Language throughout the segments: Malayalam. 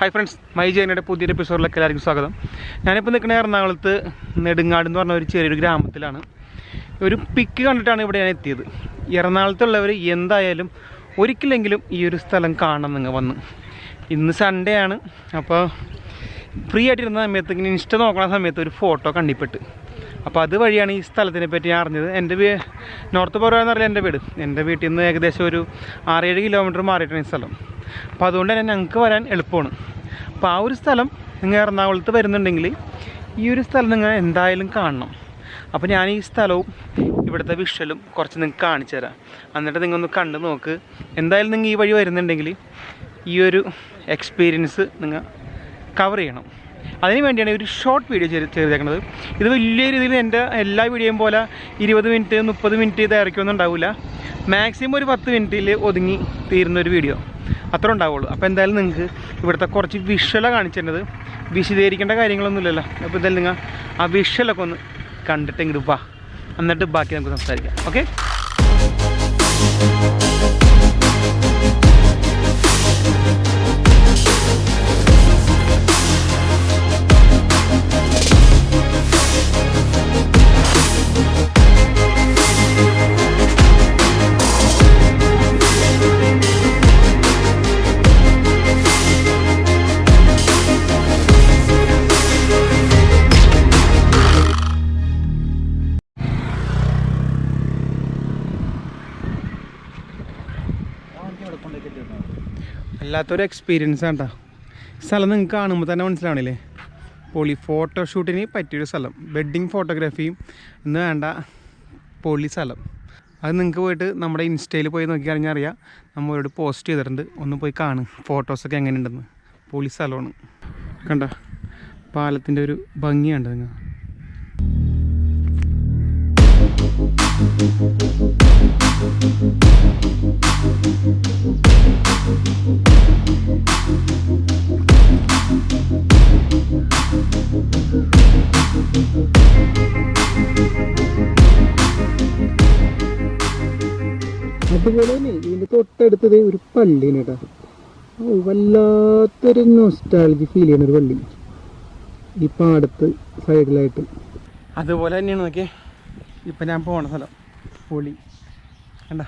ഹായ് ഫ്രണ്ട്സ് മൈ ജേനയുടെ പുതിയൊരു എപ്പിസോഡിലേക്ക് എല്ലാവർക്കും സ്വാഗതം. ഞാനിപ്പോൾ നിൽക്കുന്ന എറണാകുളത്ത് നെടുങ്ങാട് എന്ന് പറഞ്ഞ ഒരു ചെറിയൊരു ഗ്രാമത്തിലാണ്. ഒരു പിക്ക് കണ്ടിട്ടാണ് ഇവിടെ ഞാൻ എത്തിയത്. എറണാകുളത്തുള്ളവർ എന്തായാലും ഒരിക്കലെങ്കിലും ഈ ഒരു സ്ഥലം കാണണം നിങ്ങൾ വന്ന്. ഇന്ന് സൺഡേ ആണ്. അപ്പോൾ ഫ്രീ ആയിട്ടിരുന്ന സമയത്ത് ഇങ്ങനെ ഇൻസ്റ്റ നോക്കണ സമയത്ത് ഒരു ഫോട്ടോ കണ്ടിപ്പെട്ട്. അപ്പോൾ അത് വഴിയാണ് ഈ സ്ഥലത്തിനെ പറ്റി ഞാൻ അറിഞ്ഞത്. എന്റെ വീ നോർത്ത് പോരാന്ന് അറിയില്ല എന്റെ വീട്? എന്റെ വീട്ടിൽ നിന്ന് ഏകദേശം ഒരു ആറേഴ് കിലോമീറ്റർ മാറിയിട്ടാണ് ഈ സ്ഥലം. അപ്പോൾ അതുകൊണ്ട് തന്നെ ഞങ്ങൾക്ക് വരാൻ എളുപ്പമാണ്. അപ്പോൾ ആ ഒരു സ്ഥലം നിങ്ങൾ എറണാകുളത്ത് വരുന്നുണ്ടെങ്കിൽ ഈ ഒരു സ്ഥലം നിങ്ങൾ എന്തായാലും കാണണം. അപ്പോൾ ഞാൻ ഈ സ്ഥലവും ഇവിടുത്തെ വിഷ്വലും കുറച്ച് നിങ്ങൾക്ക് കാണിച്ചു തരാം. എന്നിട്ട് നിങ്ങൾ ഒന്ന് കണ്ട് നോക്ക്. എന്തായാലും നിങ്ങൾ ഈ വഴി വരുന്നുണ്ടെങ്കിൽ ഈ ഒരു എക്സ്പീരിയൻസ് നിങ്ങൾ കവർ ചെയ്യണം. അതിന് വേണ്ടിയാണ് ഒരു ഷോർട്ട് വീഡിയോ ചെയ്ത് ചെയ്തേക്കുന്നത്. ഇത് വലിയ രീതിയിൽ എന്റെ എല്ലാ വീഡിയോയും പോലെ ഇരുപത് മിനിറ്റ് മുപ്പത് മിനിറ്റ് ദൈർഘ്യമൊന്നും ഉണ്ടാവില്ല മാക്സിമം ഒരു പത്ത് മിനിറ്റിൽ ഒതുങ്ങി തീരുന്ന ഒരു വീഡിയോ അത്ര ഉണ്ടാവുള്ളൂ. അപ്പോൾ എന്തായാലും നിങ്ങൾക്ക് ഇവിടുത്തെ കുറച്ച് വിഷ്വലാണ് കാണിച്ചിരുന്നത് വിശദീകരിക്കേണ്ട കാര്യങ്ങളൊന്നുമില്ലല്ലോ. അപ്പോൾ എന്തായാലും നിങ്ങൾ ആ വിഷ്വലൊക്കെ ഒന്ന് കണ്ടിട്ട് വാ. എന്നിട്ട് ബാക്കി നമുക്ക് സംസാരിക്കാം. ഓക്കെ വല്ലാത്തൊരു എക്സ്പീരിയൻസ് ആണ് കേട്ടോ സ്ഥലം നിങ്ങൾക്ക് കാണുമ്പോൾ തന്നെ മനസ്സിലാവണില്ലേ? പൊളി ഫോട്ടോഷൂട്ടിന് പറ്റിയൊരു സ്ഥലം. വെഡ്ഡിങ് ഫോട്ടോഗ്രാഫിയും എന്ന് വേണ്ട പൊളി സ്ഥലം. അത് നിങ്ങൾക്ക് പോയിട്ട് നമ്മുടെ ഇൻസ്റ്റയിൽ പോയി നോക്കി അറിയാം. അറിയാം നമ്മളോട് പോസ്റ്റ് ചെയ്തിട്ടുണ്ട്. ഒന്ന് പോയി കാണും. ഫോട്ടോസൊക്കെ എങ്ങനെയുണ്ടെന്ന്. പൊളി സ്ഥലമാണ്. കണ്ട? പാലത്തിന്റെ ഒരു ഭംഗിയുണ്ട് നിങ്ങൾ അതുപോലെ തന്നെ ഇതിന്റെ തൊട്ടടുത്തത് ഒരു പള്ളിയാണ് കേട്ടോ. വല്ലാത്തൊരു നൊസ്റ്റാളജി ഫീൽ ചെയ്യുന്ന ഒരു പള്ളി. ഈ പാടത്ത് സൈഡിലായിട്ട് അതുപോലെ തന്നെയാണ് നോക്കിയേ. ഇപ്പം ഞാൻ പോണ സ്ഥലം പൊളി. കണ്ട?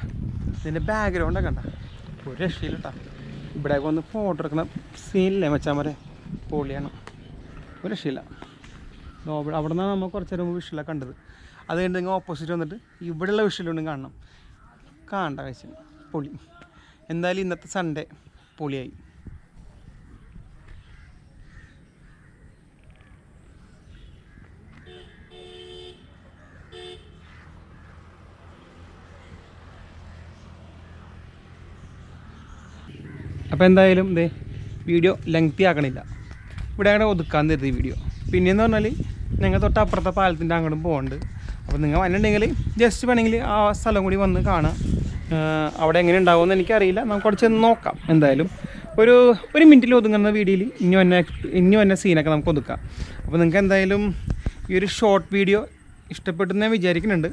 ഇതിന്റെ ബാക്ക്ഗ്രൗണ്ടൊക്കെ കണ്ട? ഒരു രക്ഷയില്ല കേട്ടോ ഇവിടെ വന്ന് ഫോട്ടോ എടുക്കുന്ന സീനില്ലേ മച്ചാൻ വരെ പൊളിയാണ്. ഒരു രക്ഷയില്ല. അവിടെ അവിടെ നിന്നാണ് നമ്മൾ കുറച്ച് നേരം വിഷലൊക്കെ കണ്ടത്. അത് കഴിഞ്ഞ് നിങ്ങൾ ഓപ്പോസിറ്റ് വന്നിട്ട് ഇവിടെയുള്ള വിഷയിലൊന്നും കാണണം. കാണണ്ട കഴിച്ചു പൊളി. എന്തായാലും ഇന്നത്തെ സൺഡേ പൊളിയായി. അപ്പോൾ എന്തായാലും ഇതേ വീഡിയോ ലെങ്തി ആക്കണില്ല. ഇവിടെ അങ്ങനെ ഒതുക്കാൻ തരുത് ഈ വീഡിയോ പിന്നെയെന്ന് പറഞ്ഞാൽ ഞങ്ങൾ തൊട്ട് അപ്പുറത്തെ പാലത്തിന്റെ അങ്ങോട്ടും പോകുന്നുണ്ട് അപ്പോൾ നിങ്ങൾ വന്നിട്ടുണ്ടെങ്കിൽ ജസ്റ്റ് വേണമെങ്കിൽ ആ സ്ഥലം കൂടി വന്ന് കാണാം. അവിടെ എങ്ങനെ ഉണ്ടാവുമെന്ന് എനിക്കറിയില്ല. നമുക്ക് കുറച്ച് നോക്കാം. എന്തായാലും ഒരു ഒരു മിനിറ്റിൽ ഒതുങ്ങുന്ന വീഡിയോയിൽ ഇനി വന്ന ഇനി വന്ന സീനൊക്കെ നമുക്ക് ഒതുക്കാം. അപ്പോൾ നിങ്ങൾക്ക് എന്തായാലും ഈ ഒരു ഷോർട്ട് വീഡിയോ ഇഷ്ടപ്പെട്ടെന്ന് ഞാൻ വിചാരിക്കുന്നുണ്ട്.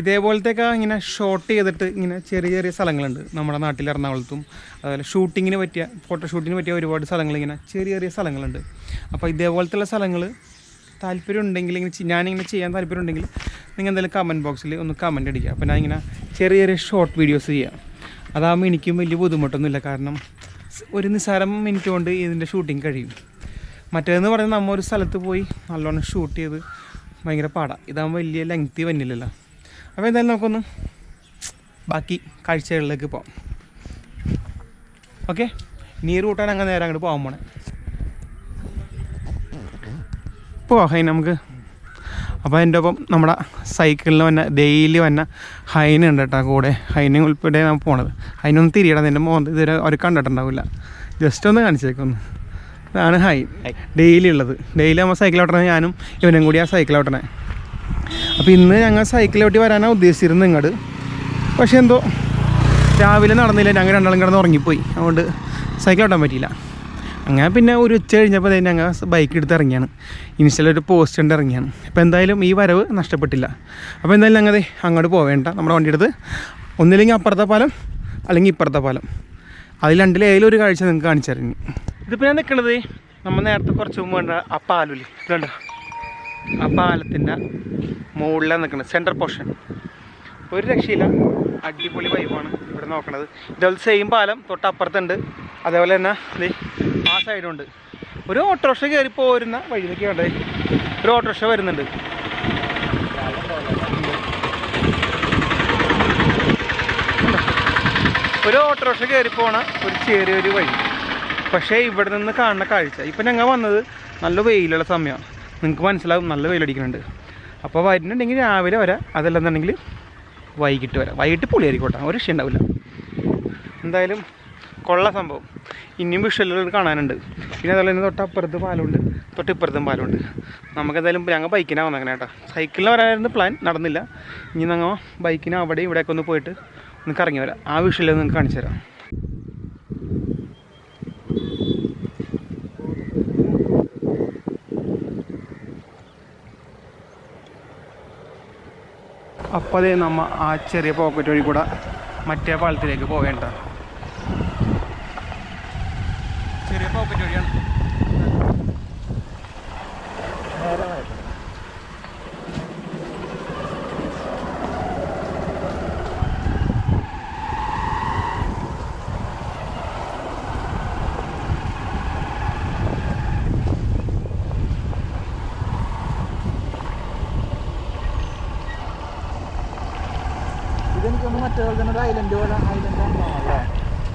ഇതേപോലത്തെയൊക്കെ ഇങ്ങനെ ഷോട്ട് ചെയ്തിട്ട് ഇങ്ങനെ ചെറിയ ചെറിയ സ്ഥലങ്ങളുണ്ട്. നമ്മുടെ നാട്ടിൽ എറണാകുളത്തും അതുപോലെ ഷൂട്ടിങ്ങിന് പറ്റിയ ഫോട്ടോഷൂട്ടിന് പറ്റിയ ഒരുപാട് സ്ഥലങ്ങൾ ഇങ്ങനെ ചെറിയ ചെറിയ സ്ഥലങ്ങളുണ്ട്. അപ്പോൾ ഇതേപോലത്തുള്ള സ്ഥലങ്ങൾ താല്പര്യം ഉണ്ടെങ്കിൽ ഇങ്ങനെ ഞാനിങ്ങനെ ചെയ്യാൻ താല്പര്യം ഉണ്ടെങ്കിൽ നിങ്ങൾ എന്തായാലും കമന്റ് ബോക്സിൽ ഒന്ന് കമന്റ് അടിക്കുക. അപ്പോൾ ഞാൻ ഇങ്ങനെ ചെറിയ ചെറിയ ഷോർട്ട് വീഡിയോസ് ചെയ്യാം. അതാകുമ്പോൾ എനിക്കും വലിയ ബുദ്ധിമുട്ടൊന്നുമില്ല. കാരണം ഒരു നിസ്സാരം മിനിറ്റ് കൊണ്ട് ഇതിന്റെ ഷൂട്ടിങ് കഴിയും. മറ്റേതെന്ന് പറഞ്ഞാൽ നമ്മൾ ഒരു സ്ഥലത്ത് പോയി നല്ലോണം ഷൂട്ട് ചെയ്ത് ഭയങ്കര പാടാണ് ഇതാകുമ്പോൾ വലിയ ലെങ്തി വന്നില്ലല്ലോ. അപ്പോൾ എന്തായാലും നമുക്കൊന്ന് ബാക്കി കാഴ്ചകളിലേക്ക് പോകാം ഓക്കെ? നീർ കൂട്ടാൻ അങ്ങനെ നേരെ അങ്ങോട്ട് പോകാൻ പോണേ. പോവാം ഹൈൻ നമുക്ക്. അപ്പോൾ എന്റെ ഒപ്പം നമ്മുടെ സൈക്കിളിൽ വന്ന ഡെയിലി വന്ന ഹൈന ഉണ്ട് കേട്ടോ കൂടെ. ഹൈന ഉൾപ്പെടെ നമുക്ക് പോണത്. ഹൈനൊന്ന് തിരിയണം എന്റെ മോൻ ഇതുവരെ അവർ കണ്ടിട്ടുണ്ടാവില്ല. ജസ്റ്റ് ഒന്ന് കാണിച്ചേക്കൊന്ന്. ഇതാണ് ഹൈ. ഡെയിലി ഉള്ളത്. ഡെയിലി നമ്മൾ സൈക്കിൾ ഓട്ടണേ ഞാനും ഇവനും കൂടി ആ സൈക്കിൾ ഓട്ടണേ. അപ്പോൾ ഇന്ന് ഞങ്ങൾ സൈക്കിൾ ഓട്ടി വരാനാണ് ഉദ്ദേശിച്ചിരുന്നത് ഇങ്ങോട്ട് പക്ഷേ എന്തോ രാവിലെ നടന്നില്ല ഞങ്ങൾ രണ്ടാളും കിടന്ന് ഉറങ്ങിപ്പോയി. അതുകൊണ്ട് സൈക്കിൾ ഓട്ടാൻ പറ്റിയില്ല. അങ്ങനെ പിന്നെ ഒരു ഉച്ച കഴിഞ്ഞപ്പോൾ തന്നെ ഞങ്ങൾ ബൈക്ക് എടുത്ത് ഇറങ്ങിയാണ്. ഒരു പോസ്റ്റ് ഉണ്ട് ഇറങ്ങിയാണ്. അപ്പോൾ എന്തായാലും ഈ വരവ് നഷ്ടപ്പെട്ടില്ല. അപ്പോൾ എന്തായാലും ഞങ്ങൾ അങ്ങോട്ട് പോവേണ്ട. നമ്മുടെ വണ്ടി എടുത്ത് ഒന്നില്ലെങ്കിൽ അപ്പുറത്തെ പാലം അല്ലെങ്കിൽ ഇപ്പുറത്തെ പാലം. അതിൽ രണ്ടിൽ ഏതിലും ഒരു കാഴ്ച നിങ്ങൾക്ക് കാണിച്ചു തരാം ഇനി. ഇതിപ്പോൾ ഞാൻ നിൽക്കണത് നമ്മൾ നേരത്തെ കുറച്ച് മുമ്പ് കണ്ട ആ പാലില്ലേ? ഇതുണ്ട്? ആ പാലത്തിന്റെ മുകളിലാണ് നിൽക്കുന്നത് സെന്റർ പോർഷൻ ഒരു രക്ഷയില്ല. അടിപൊളി വൈബാണ് ഇവിടെ നോക്കണത്. ഇതുപോലെ സെയിം പാലം തൊട്ടപ്പുറത്തുണ്ട്. അതേപോലെ തന്നെ ആ സൈഡുണ്ട് ഒരു ഓട്ടോറിക്ഷ കയറി പോരുന്ന വഴിയിലൊക്കെ ഉണ്ട് ഒരു ഓട്ടോറിക്ഷ വരുന്നുണ്ട്. ഒരു ഓട്ടോറിക്ഷ കയറി പോണ ഒരു ചെറിയൊരു വഴി. പക്ഷേ ഇവിടെ നിന്ന് കാണുന്ന കാഴ്ച. ഇപ്പം ഞങ്ങൾ വന്നത് നല്ല വെയിലുള്ള സമയമാണ് നിങ്ങൾക്ക് മനസ്സിലാവും നല്ല വെയിലടിക്കുന്നുണ്ട് അപ്പോൾ വരുന്നുണ്ടെങ്കിൽ രാവിലെ വരാം. അതല്ലെന്നുണ്ടെങ്കിൽ വൈകിട്ട് വരാം. വൈകിട്ട് പൊളിയായിരിക്കോട്ടെ ഒരു രക്ഷ എന്തായാലും കൊള്ള സംഭവം. ഇനിയും വിഷ്വലുകൾ കാണാനുണ്ട്. പിന്നെ അതുപോലെ തന്നെ തൊട്ടപ്പുറത്ത് പാലമുണ്ട്. തൊട്ടിപ്പുറത്തും പാലമുണ്ട്. നമുക്കെന്തായാലും ഞങ്ങൾ ബൈക്കിനാണ് വന്നേക്കണേ കേട്ടോ. സൈക്കിളിൽ വരാനായിരുന്നു പ്ലാൻ. നടന്നില്ല. ഇനി ഞങ്ങൾ ബൈക്കിന് അവിടെ ഇവിടെയൊക്കെ ഒന്ന് പോയിട്ട് ഒന്ന് കറങ്ങി വരാം. ആ വിഷ്വലിൽ നിങ്ങൾക്ക് കാണിച്ചു തരാം. അപ്പോൾ അതേ നമ്മ ആ ചെറിയ പോക്കറ്റ് വഴി കൂടെ മറ്റേ പാലത്തിലേക്ക് പോവേണ്ട ചെറിയ പോക്കറ്റ് വഴിയാണ് ഇതെനിക്കൊന്ന് മറ്റേ പോലെ തന്നെ ഒരു ഐലൻഡ് പോലെ ഐലൻഡ് അല്ലേ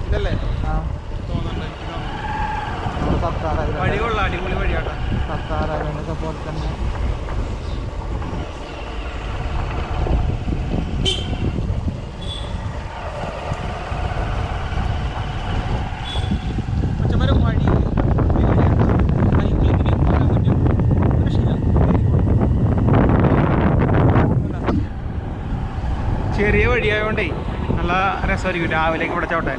ഇതല്ലേ ആ തോന്നുന്നുണ്ട് നമ്മുടെ സത്താർ ഐലൻഡ് വഴി കൊള്ളാം അടിപൊളി വഴിയാട്ടാ സത്താർ ഐലൻഡ് ഒക്കെ പോലെ തന്നെ പച്ചമര വഴി സൈക്ലിങ്ങിന് പോകാൻ പറ്റും ഒരു രക്ഷയില്ല. ചെറിയ വഴിയായതുകൊണ്ടേ നല്ല രസമായിരിക്കും രാവിലേക്ക് ഇവിടെ ചവിട്ടാൻ.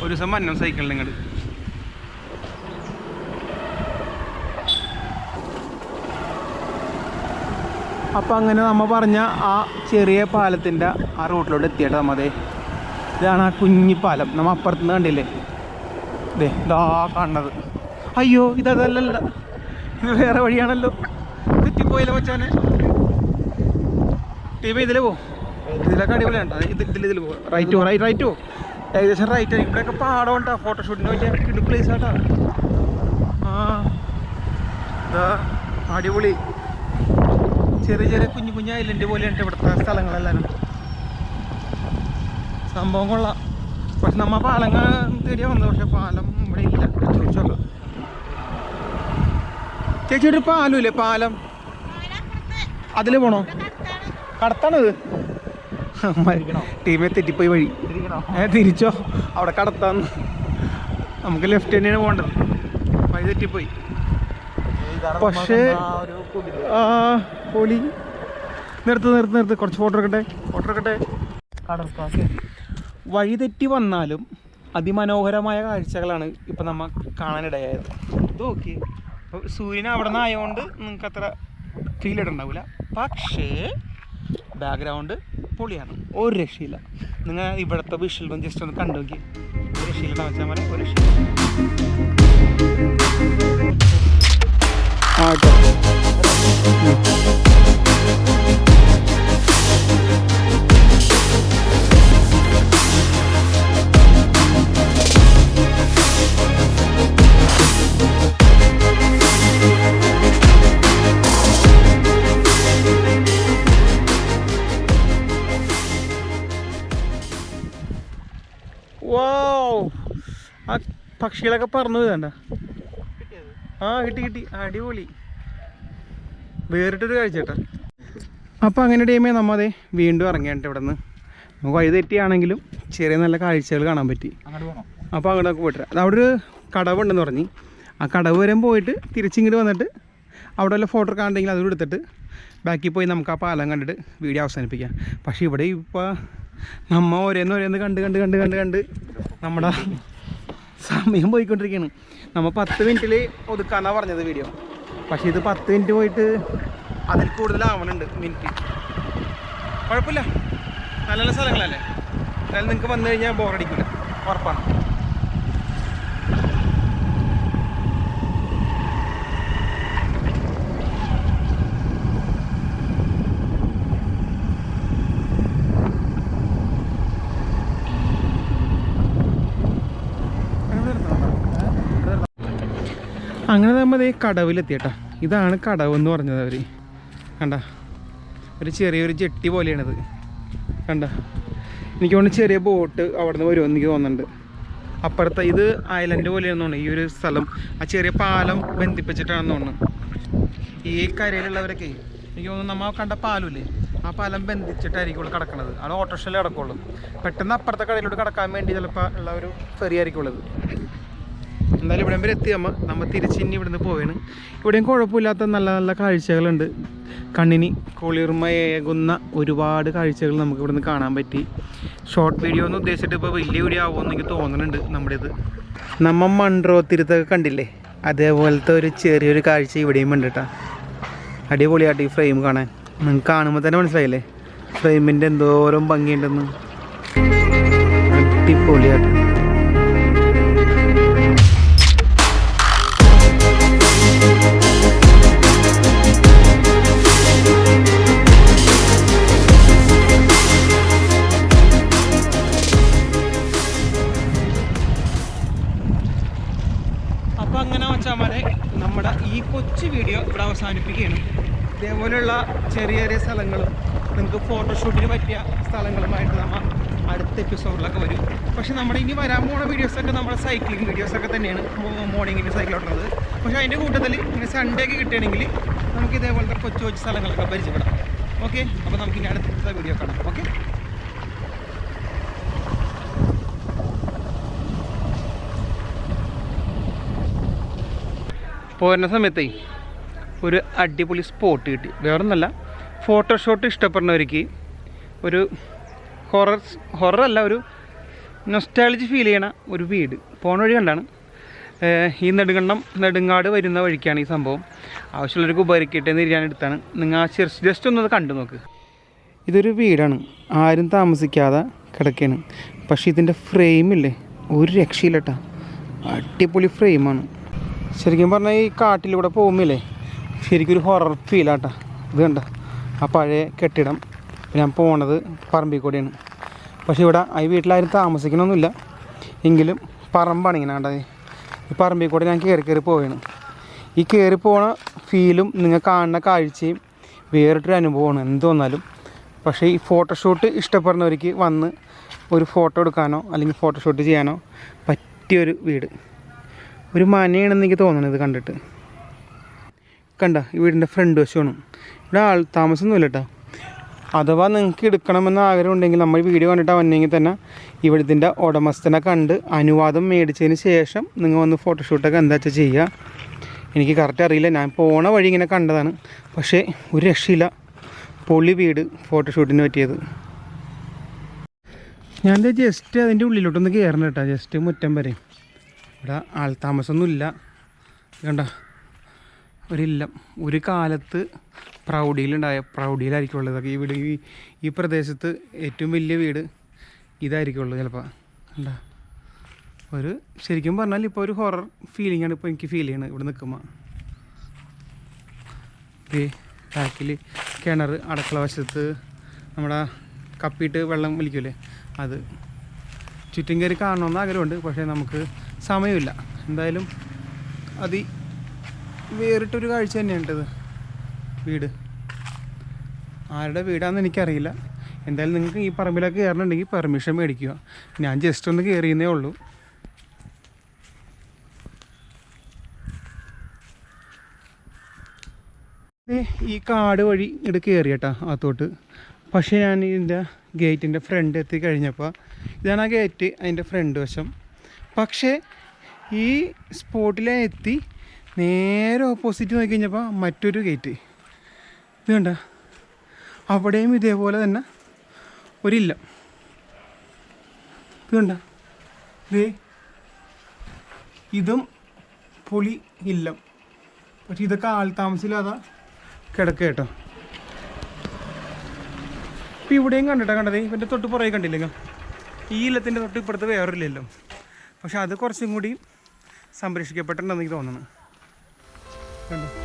ഒരു ദിവസം മന്നം സൈക്കിളിൽ നിങ്ങൾ അപ്പോൾ അങ്ങനെ നമ്മൾ പറഞ്ഞ ആ ചെറിയ പാലത്തിന്റെ ആ റൂട്ടിലോട്ട് എത്തിയിട്ട് നമ്മതേ ഇതാണ് ആ കുഞ്ഞി പാലം. നമ്മ അപ്പുറത്തുനിന്ന് കണ്ടില്ലേ? ഇതേ ഇതാ കാണുന്നത്. അയ്യോ ഇതല്ലല്ല ഇത് വേറെ വഴിയാണല്ലോ. തെറ്റിപ്പോയില്ല മച്ചാനെ ടീം ഇതിലേ പോ ഇതിലൊക്കെ അടിപൊളിയാണ്. ഇതിൽ ഇതിൽ പോ റൈറ്റ് പോ റൈറ്റ് റൈറ്റ് പോ ഏകദേശം റൈറ്റ് ആയിരിക്കും ഇവിടെയൊക്കെ പാടം ഉണ്ടാ ഫോട്ടോഷൂട്ടിന് വലിയ കിടു പ്ലേസ് ആട്ടാ. ആ അടിപൊളി. ചെറിയ ചെറിയ കുഞ്ഞു കുഞ്ഞു ഐലൻഡ് പോലെയുണ്ട് ഇവിടുത്തെ സ്ഥലങ്ങളെല്ലാം. സംഭവം കൊള്ളാം. പക്ഷെ നമ്മ പാലങ്ങ തേടിയാ വന്നത്. പക്ഷെ പാലം ഇവിടെ ഇല്ല. ചോദിച്ചോക്കാം ചേച്ചി ഒരു പാലം ഇല്ലേ? പാലം. അതിൽ പോണോ? കടത്താണത് ടീമെ തെറ്റിപ്പോയി വഴി. ഏ തിരിച്ചോ? അവിടെ കടത്താന്ന് നമുക്ക് ലെഫ്റ്റ് തന്നെയാണ് പോകേണ്ടത്. വഴി തെറ്റിപ്പോയി. പക്ഷേ പൊളി നിർത്ത് നിർത്ത് നിർത്ത്. കുറച്ച് ഫോട്ടോ എടുക്കട്ടെ? ഫോട്ടോ എടുക്കട്ടെ? വഴി തെറ്റി വന്നാലും അതിമനോഹരമായ കാഴ്ചകളാണ് ഇപ്പം നമ്മൾ കാണാനിടയായത്. ഇത് നോക്കി സൂര്യൻ അവിടെ നിന്ന് ആയതുകൊണ്ട് നിങ്ങൾക്ക് അത്ര ഫീൽ ഇടണ്ടാവില്ല പക്ഷേ ബാക്ക്ഗ്രൗണ്ട് പൊളിയാണ്. ഒരു രക്ഷയില്ല. നിങ്ങൾ ഇവിടുത്തെ ഒന്ന് ജസ്റ്റ് ഒന്ന് കണ്ടു നോക്കി. രക്ഷയില്ല വെച്ചാൽ മതി ഒരു രക്ഷയില്ല. പക്ഷികളൊക്കെ പറന്നു വേണ്ട ആ കിട്ടി കിട്ടി. അടിപൊളി. വേറിട്ടൊരു കാഴ്ച കേട്ടോ. അപ്പോൾ അങ്ങനെ ടൈമേ നമ്മതേ വീണ്ടും ഇറങ്ങിയിട്ട് ഇവിടെ നിന്ന് നമുക്ക് വഴി തെറ്റിയാണെങ്കിലും ചെറിയ നല്ല കാഴ്ചകൾ കാണാൻ പറ്റി. അപ്പോൾ അങ്ങോട്ടൊക്കെ പോയിട്ട്. അത് അവിടെ ഒരു കടവ് കടവുണ്ടെന്ന് പറഞ്ഞു. ആ കടവ് വരെ പോയിട്ട് തിരിച്ചിങ്ങോട്ട് വന്നിട്ട് അവിടെ വല്ല ഫോട്ടോ കാണണ്ടെങ്കിൽ അതും എടുത്തിട്ട് ബാക്കിൽ പോയി നമുക്ക് ആ പാലം കണ്ടിട്ട് വീഡിയോ അവസാനിപ്പിക്കാം. പക്ഷേ ഇവിടെ ഇപ്പോൾ നമ്മ ഓരോന്ന് ഓരോന്ന് കണ്ട് കണ്ട് കണ്ട് കണ്ട് കണ്ട് നമ്മുടെ സമയം പോയിക്കൊണ്ടിരിക്കുകയാണ് നമ്മൾ പത്ത് മിനിറ്റിൽ ഒതുക്കാന്നാണ് പറഞ്ഞത് വീഡിയോ പക്ഷേ ഇത് പത്ത് മിനിറ്റ് പോയിട്ട് അതിൽ കൂടുതലാവണുണ്ട് മിനിറ്റ് കുഴപ്പമില്ല. നല്ല നല്ല സ്ഥലങ്ങളല്ലേ? എന്നാലും നിങ്ങൾക്ക് വന്നു കഴിഞ്ഞാൽ ബോറടിക്കില്ല ഉറപ്പാണ്. അങ്ങനെ നമ്മൾ ഈ കടവിലെത്തിയട്ടാ. ഇതാണ് കടവ് എന്ന് പറഞ്ഞത് അവർ കണ്ട? ഒരു ചെറിയൊരു ജെട്ടി പോലെയാണിത്. കണ്ട? എനിക്ക് തോന്നുന്നു ചെറിയ ബോട്ട് അവിടെ നിന്ന് വരുമെന്ന് എനിക്ക് തോന്നുന്നുണ്ട്. അപ്പുറത്തെ ഇത് ഐലൻഡ് പോലെയാണ് തോന്നുന്നു. ഈ ഒരു സ്ഥലം. ആ ചെറിയ പാലം ബന്ധിപ്പിച്ചിട്ടാണെന്ന് തോന്നുന്നു. ഈ കരയിലുള്ളവരൊക്കെ എനിക്ക് തോന്നുന്നു നമ്മൾ കണ്ട പാലുമില്ലേ ആ പാലം ബന്ധിച്ചിട്ടായിരിക്കും ഇവിടെ കിടക്കണത്. അവിടെ ഓട്ടോറിക്ഷയിൽ കിടക്കുള്ളൂ. പെട്ടെന്ന് അപ്പുറത്തെ കടയിലോട്ട് കിടക്കാൻ വേണ്ടി ചിലപ്പോൾ ഉള്ള ഒരു ഫെറി ആയിരിക്കും ഉള്ളത്. എന്തായാലും ഇവിടെ വരെ എത്തി. നമ്മൾ തിരിച്ച് ഇനി ഇവിടുന്ന് പോവാണ്. ഇവിടെയും കുഴപ്പമില്ലാത്ത നല്ല നല്ല കാഴ്ചകളുണ്ട്. കണ്ണിന് കുളിർമയേകുന്ന ഒരുപാട് കാഴ്ചകൾ നമുക്ക് ഇവിടുന്ന് കാണാൻ പറ്റി. ഷോർട്ട് വീഡിയോ എന്ന് ഉദ്ദേശിച്ചിട്ട് ഇപ്പോൾ വലിയ വീഡിയോ ആവുമെന്ന് എനിക്ക് തോന്നുന്നുണ്ട് നമ്മുടെ ഇത് മൺറോ മൺട്രോത്തിരുത്തൊക്കെ കണ്ടില്ലേ? അതേപോലത്തെ ഒരു ചെറിയൊരു കാഴ്ച ഇവിടെയും ഉണ്ട് കേട്ടോ അടിപൊളിയായിട്ട് ഈ ഫ്രെയിം കാണാൻ. നിങ്ങൾക്ക് കാണുമ്പോൾ തന്നെ മനസ്സിലായില്ലേ? ഫ്രെയിമിന്റെ എന്തോരം ഭംഗിയുണ്ടെന്ന്. അടിപൊളിയായിട്ട്. സ്ഥലങ്ങളും നിങ്ങൾക്ക് ഫോട്ടോഷൂട്ടിന് പറ്റിയ സ്ഥലങ്ങളുമായിട്ട് നമ്മൾ അടുത്ത എപ്പിസോഡിലൊക്കെ വരും. പക്ഷേ നമ്മുടെ ഇനി വരാൻ പോണ വീഡിയോസൊക്കെ നമ്മുടെ സൈക്ലിംഗ് വീഡിയോസൊക്കെ തന്നെയാണ് മോർണിംഗിൽ സൈക്കിൾ ഓടുന്നത്. പക്ഷേ അതിന്റെ കൂട്ടത്തിൽ ഇങ്ങനെ സൺഡേ ഒക്കെ കിട്ടുകയാണെങ്കിൽ നമുക്ക് ഇതേപോലത്തെ കൊച്ചു കൊച്ചു സ്ഥലങ്ങളൊക്കെ പരിചയപ്പെടാം. ഓക്കെ അപ്പോൾ നമുക്ക് ഇനി അടുത്ത വീഡിയോ കാണാം. ഓക്കെ പോരുന്ന സമയത്തേ ഒരു അടിപൊളി സ്പോട്ട് കിട്ടി. വേറൊന്നല്ല ഫോട്ടോഷോട്ട് ഇഷ്ടപ്പെടുന്നവർക്ക് ഒരു ഹൊറർ അല്ല ഒരു നൊസ്റ്റാളജി ഫീൽ ചെയ്യണ ഒരു വീട്. പോണ വഴി കണ്ടാണ്. ഈ നെടുങ്കണ്ടം നെടുങ്ങാട് വരുന്ന വഴിക്കാണ് ഈ സംഭവം. ആവശ്യമുള്ളവർക്ക് ഉപകരിക്കട്ടെ എന്ന് എടുത്താണ്. നിങ്ങൾ ആ ജസ്റ്റ് ഒന്ന് കണ്ടു നോക്ക്. ഇതൊരു വീടാണ്. ആരും താമസിക്കാതെ കിടക്കുകയാണ് പക്ഷേ ഇതിന്റെ ഫ്രെയിമില്ലേ ഒരു രക്ഷയില്ലട്ടാ അടിപൊളി ഫ്രെയിമാണ് ശരിക്കും പറഞ്ഞാൽ ഈ കാട്ടിലൂടെ പോകുമ്പില്ലേ ശരിക്കും ഒരു ഹൊറർ ഫീലാട്ടാ ഇത് കണ്ട? ആ പഴയ കെട്ടിടം. ഞാൻ പോണത് പറമ്പിൽ കൂടെയാണ് പക്ഷേ ഇവിടെ ഈ വീട്ടിലാരും താമസിക്കണമൊന്നുമില്ല എങ്കിലും പറമ്പാണ് ഇങ്ങനെ കണ്ടത്. ഈ പറമ്പിൽ കൂടെ ഞാൻ കയറി കയറി പോവുകയാണ് ഈ കയറി പോണ ഫീലും നിങ്ങൾ കാണുന്ന കാഴ്ചയും വേറിട്ടൊരു അനുഭവമാണ്. എന്ത് വന്നാലും പക്ഷേ ഈ ഫോട്ടോഷൂട്ട് ഇഷ്ടപ്പെടുന്നവർക്ക് വന്ന് ഒരു ഫോട്ടോ എടുക്കാനോ അല്ലെങ്കിൽ ഫോട്ടോഷൂട്ട് ചെയ്യാനോ പറ്റിയൊരു വീട്. ഒരു മനയാണെന്ന് എനിക്ക് തോന്നണത് ഇത് കണ്ടിട്ട്. കണ്ട ഈ വീടിന്റെ ഫ്രണ്ട് വശമാണ്. ഇവിടെ ആൾ താമസമൊന്നുമില്ല കേട്ടോ അഥവാ നിങ്ങൾക്ക് എടുക്കണമെന്ന് ആഗ്രഹം ഉണ്ടെങ്കിൽ നമ്മൾ വീഡിയോ കണ്ടിട്ട് വന്നെങ്കിൽ തന്നെ ഇവിടുത്തെ ഉടമസ്ഥനെ കണ്ട് അനുവാദം മേടിച്ചതിന് ശേഷം നിങ്ങൾ വന്ന് ഫോട്ടോഷൂട്ടൊക്കെ എന്താ വെച്ചാൽ ചെയ്യുക. എനിക്ക് കറക്റ്റ് അറിയില്ല. ഞാൻ പോണ വഴി ഇങ്ങനെ കണ്ടതാണ്. പക്ഷേ ഒരു രക്ഷയില്ല. പൊളി വീട് ഫോട്ടോഷൂട്ടിന് പറ്റിയത്. ഞാൻ ജസ്റ്റ് അതിന്റെ ഉള്ളിലോട്ടൊന്ന് കയറണം കേട്ടോ ജസ്റ്റ് മുറ്റം വരെ. ഇവിടെ ആൾ താമസമൊന്നുമില്ല. കണ്ട? ഒരില്ലം. ഒരു കാലത്ത് പ്രൗഢിയിലുണ്ടായ പ്രൗഢിയിലായിരിക്കും ഉള്ളത്. ഈ വീട് ഈ ഈ പ്രദേശത്ത് ഏറ്റവും വലിയ വീട് ഇതായിരിക്കും ഉള്ളത് ചിലപ്പോൾ എന്താ? ഒരു ശരിക്കും പറഞ്ഞാൽ ഇപ്പോൾ ഒരു ഹൊറർ ഫീലിംഗ് ആണ് ഇപ്പോൾ എനിക്ക് ഫീൽ ചെയ്യണത് ഇവിടെ നിൽക്കുമ്പോൾ ബാക്കിൽ കിണർ അടക്കള വശത്ത് നമ്മുടെ കപ്പിയിട്ട് വെള്ളം വലിക്കൂലേ അത്. ചുറ്റും കയറി കാണണമെന്ന് ആഗ്രഹമുണ്ട് പക്ഷേ നമുക്ക് സമയമില്ല. എന്തായാലും അതി വേറിട്ടൊരു കാഴ്ച തന്നെയാണ് വീട്. ആരുടെ വീടാണെന്ന് എനിക്കറിയില്ല. എന്തായാലും നിങ്ങൾക്ക് ഈ പറമ്പിലൊക്കെ കയറണമെങ്കിൽ പെർമിഷൻ മേടിക്കുക. ഞാൻ ജസ്റ്റ് ഒന്ന് കയറിയെന്നേ ഉള്ളൂ. ഈ കാട് വഴി ഇട് കേട്ടോ അകത്തോട്ട്. പക്ഷേ ഞാൻ ഇതിന്റെ ഗേറ്റിന്റെ ഫ്രണ്ട് എത്തി കഴിഞ്ഞപ്പോൾ ഇതാണ് ആ ഗേറ്റ് അതിന്റെ ഫ്രണ്ട് വശം. പക്ഷേ ഈ സ്പോട്ടിലെ എത്തി നേരെ ഓപ്പോസിറ്റ് നോക്കി കഴിഞ്ഞപ്പോൾ മറ്റൊരു ഗേറ്റ് ഇത് കണ്ട? അവിടെയും ഇതേപോലെ തന്നെ ഒരില്ല ഇത് കണ്ട? ദേ ഇതും പൊളി ഇല്ല. പക്ഷെ ഇതൊക്കെ ആൾ താമസമില്ലാതെ കിടക്കുക കേട്ടോ. ഇപ്പം ഇവിടെയും കണ്ടിട്ടാ കണ്ടത്? ഇവന്റെ തൊട്ട് പുറകെ കണ്ടില്ലെങ്കിൽ ഈ ഇല്ലത്തിന്റെ തൊട്ട് ഇപ്പുറത്ത് വേറൊരില്ലല്ലോ പക്ഷെ അത് കുറച്ചും കൂടി സംരക്ഷിക്കപ്പെട്ടിട്ടുണ്ടെന്ന് എനിക്ക് തോന്നുന്നു. കണ്ടോ